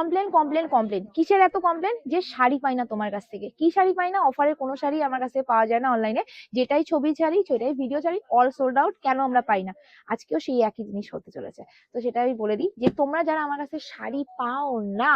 Complain complain complain কিসের এত complain যে শাড়ি পাই না তোমার কাছ থেকে। কি শাড়ি পাই না? অফারের কোনো শাড়ি আমার কাছে পাওয়া যায় না অনলাইনে যেটাই ছবি ছাড়ি, সেটাই ভিডিও ছাড়ি অল সোল্ড আউট কেন আমরা পাই না? আজকেও সেই একই জিনিস হতে চলেছে। তো সেটা আমি বলে দিই যে, তোমরা যারা আমার কাছে শাড়ি পাও না,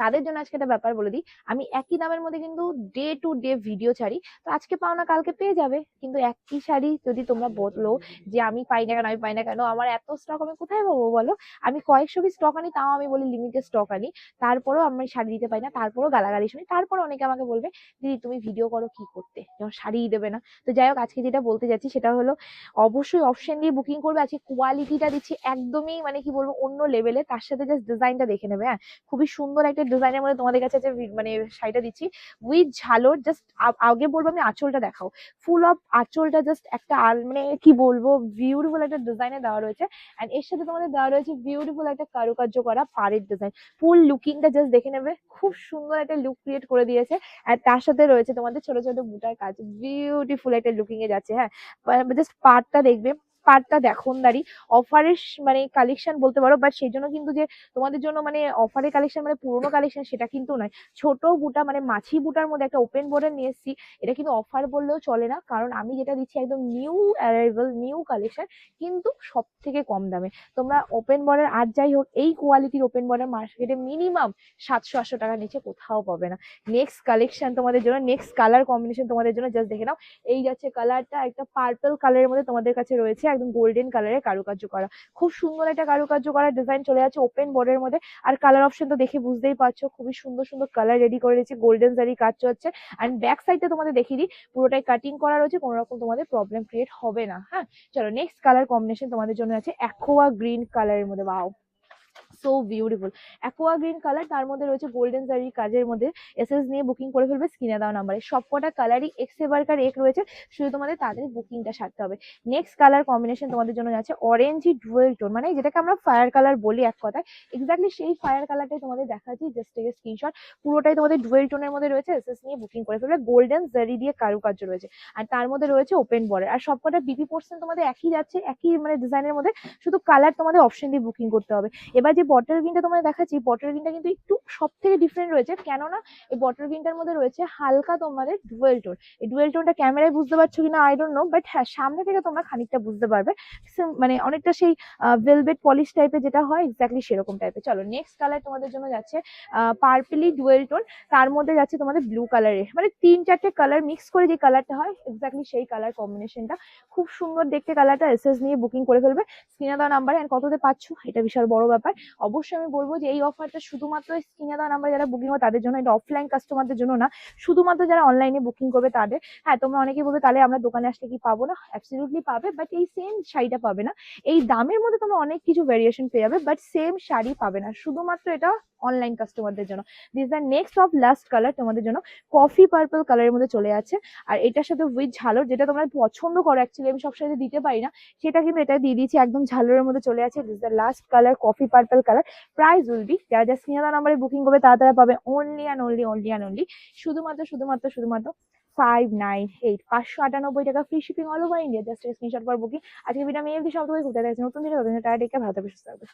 তাদের জন্য আজকে একটা ব্যাপার বলে দিই। আমি একই দামের মধ্যে কিন্তু ডে টু ডে ভিডিও ছাড়ি। তো আজকে পাও না, কালকে পেয়ে যাবে। কিন্তু একই শাড়ি যদি তোমরা বলো যে, আমি পাই না কেন, আমি পাই না কেন, আমার এত স্টক আমি কোথায় পাবো বলো? আমি কয়েকশো স্টক আনি, তাও আমি বলি লিমিটেড স্টক আনি। তারপরেও আমি শাড়ি দিতে পারি না, তারপরেও গালাগালি শুনি, তারপরে অনেকে আমাকে বলবে, দিদি, তুমি ভিডিও করো কি করতে? যখন শাড়িই দেবে না। তো যাই হোক, আজকে যেটা বলতে যাচ্ছি সেটা হলো, অবশ্যই অপশন দিয়ে বুকিং করবে। আজকে কোয়ালিটিটা দিচ্ছি একদমই মানে কি বলব, অন্য লেভেলে তার সাথে জাস্ট ডিজাইনটা দেখে নেবে হ্যাঁ? খুবই সুন্দর একটা ডিজাইনের মধ্যে তোমাদের কাছে যে মানে শাড়িটা দিচ্ছি। উইথ ঝালোর জাস্ট আগে বলব আমি আঁচলটা দেখাও। ফুল অফ আঁচলটা জাস্ট একটা আল- মানে কি বলব বিউটিফুল একটা ডিজাইনে দেওয়া রয়েছে। অ্যান্ড এর সাথে তোমাদের দেওয়া রয়েছে বিউটিফুল একটা কারুকার্য করা পাড়ের ডিজাইন ফুল লুকিংটা জাস্ট দেখে নেবে। খুব সুন্দর একটা লুক ক্রিয়েট করে দিয়েছে। আর তার সাথে রয়েছে তোমাদের ছোট ছোট বুটার কাজ। বিউটিফুল একটা লুকিং এ যাচ্ছে হ্যাঁ। জাস্ট পার্টটা দেখবে। পার্টটা দেখনদারি অফারের মানে কালেকশন বলতে পারো বাট সেই জন্য কিন্তু যে তোমাদের জন্য মানে অফারের কালেকশন মানে পুরোনো কালেকশন সেটা কিন্তু নয়। ছোট বুটা মানে মাছি বুটার মধ্যে একটা ওপেন বর্ডার নিয়ে এসেছি। এটা কিন্তু অফার বললেও চলে না, কারণ আমি যেটা দিচ্ছি একদম নিউ অ্যারাইভাল নিউ কালেকশন কিন্তু সব থেকে কম দামে। তোমরা ওপেন বর্ডার আর যাই হোক, এই কোয়ালিটির ওপেন বর্ডার মার্কেটে মিনিমাম সাতশো আটশো টাকা নিচে কোথাও পাবে না। নেক্সট কালেকশন তোমাদের জন্য নেক্সট কালার কম্বিনেশন তোমাদের জন্য জাস্ট দেখে নাও। এই যাচ্ছে কালারটা একটা পার্পল কালারের মধ্যে তোমাদের কাছে রয়েছে। একদম গোল্ডেন কালারের কারুকার্য করা। খুব সুন্দর একটা কারুকার্য করা ডিজাইন চলে যাচ্ছে ওপেন বর্ডের মধ্যে। আর কালার অপশন তো দেখে বুঝতেই পারছ, খুবই সুন্দর সুন্দর কালার রেডি করে রেখেছি গোল্ডেন জারি কাজ চলছে। অ্যান্ড ব্যাক সাইডটা তোমাদের দেখিয়ে দিই, পুরোটাই কাটিং করা রয়েছে, কোনো রকম তোমাদের প্রবলেম ক্রিয়েট হবে না হ্যাঁ? চলো নেক্সট কালার কম্বিনেশন তোমাদের জন্য আছে অ্যাকোয়া গ্রিন কালারের মধ্যে wow so beautiful aqua green colour তার মধ্যে রয়েছে গোল্ডেন জারির কাজের মধ্যে এসএস নিয়ে বুকিং করে ফেলবে স্ক্রিনে দেওয়া নাম্বারে সবকটা কালারই এক্স এবারকার এক রয়েছে, শুধু তোমাদের তাদের বুকিংটা সারতে হবে। নেক্সট কালার কম্বিনেশন তোমাদের জন্য আছে অরেঞ্জি ডুয়েল টোন মানে যেটাকে আমরা ফায়ার কালার বলি এক কথায়। এক্স্যাক্টলি সেই ফায়ার কালারটাই তোমাদের দেখাচ্ছি জাস্ট থেকে স্ক্রিনশট পুরোটাই তোমাদের ডুয়েল টোনের মধ্যে রয়েছে এসএস নিয়ে বুকিং করে ফেলবে। গোল্ডেন জারি দিয়ে কারুকার্য রয়েছে। আর তার মধ্যে রয়েছে ওপেন বর্ডার আর সবকটা বিপি পোর্শন তোমাদের একই যাচ্ছে, একই মানে ডিজাইনের মধ্যে, শুধু কালার তোমাদের অপশন দিয়ে বুকিং করতে হবে। এবার যে বটল গ্রিনটা তোমাদের দেখাচ্ছি বটল গ্রিনটা কিন্তু একটু সব থেকে ডিফারেন্ট রয়েছে। কেননা এই বটল গ্রিনটার মধ্যে রয়েছে হালকা তোমাদের ডুয়েল টোন এই ডুয়েল টোনটা ক্যামেরায় বুঝতে পারছ কিনা আই ডোন্ট নো বাট হ্যাঁ সামনে থেকে তোমরা খানিকটা বুঝতে পারবে। মানে অনেকটা সেই ভেলভেট পলিশ টাইপের যেটা হয় এক্স্যাক্টলি সেরকম টাইপের চলো নেক্সট কালার তোমাদের জন্য যাচ্ছে পার্পলি ডুয়েল টোন তার মধ্যে যাচ্ছে তোমাদের ব্লু কালারের মানে তিন চারটে কালার মিক্স করে যে কালারটা হয় এক্স্যাক্টলি সেই কালার কম্বিনেশনটা খুব সুন্দর দেখতে কালারটা এসএস নিয়ে বুকিং করে ফেলবে। স্ক্রিনে দেওয়া নাম্বারে অ্যান্ড কততে পাচ্ছ এটা বিশাল বড় ব্যাপার। অবশ্যই আমি বলব যে এই অফারটা শুধুমাত্র স্ক্রিনে দেওয়া নাম্বার যারা বুকিং হবে তাদের জন্য এটা অফলাইন কাস্টমারদের জন্য না, শুধুমাত্র যারা অনলাইনে বুকিং করবে তাদের। হ্যাঁ তোমরা অনেকেই বলবে, তাহলে আমরা দোকানে আসলে কি পাবো না? অ্যাবসলিউটলি পাবে বাট এই সেম শাড়িটা পাবে না। এই দামের মধ্যে তোমরা অনেক কিছু ভেরিয়েশন পেয়ে যাবে বাট সেম শাড়ি পাবে না। শুধুমাত্র এটা অনলাইন কাস্টমারদের জন্য। This the next of last colour তোমাদের জন্য। কফি পার্পল কালারের মধ্যে চলে আছে। আর এটার সাথে উইথ ঝালর, যেটা তোমরা পছন্দ করো অ্যাকচুয়ালি আমি সবসময় দিতে পারি না, সেটা কিন্তু এটা দিয়ে দিয়েছি, একদম ঝালরের মধ্যে চলে আছে। This the last colour coffee purple colour price will be যারা যা স্নেহা নাম্বারে বুকিং করবে তারা তারা পাবে only and only only and only শুধুমাত্র শুধুমাত্র শুধুমাত্র ফাইভ নাইন এইট পাঁচশো আটানব্বই টাকা free shipping all over India just screenshot পর বুকিং আজকে ভিডিও আমি এমনি সব থেকে ঘুরতে দেখছি নতুন ভিডিও টাকা টেকে ভালো থাকবে সুস্থ থাকবে।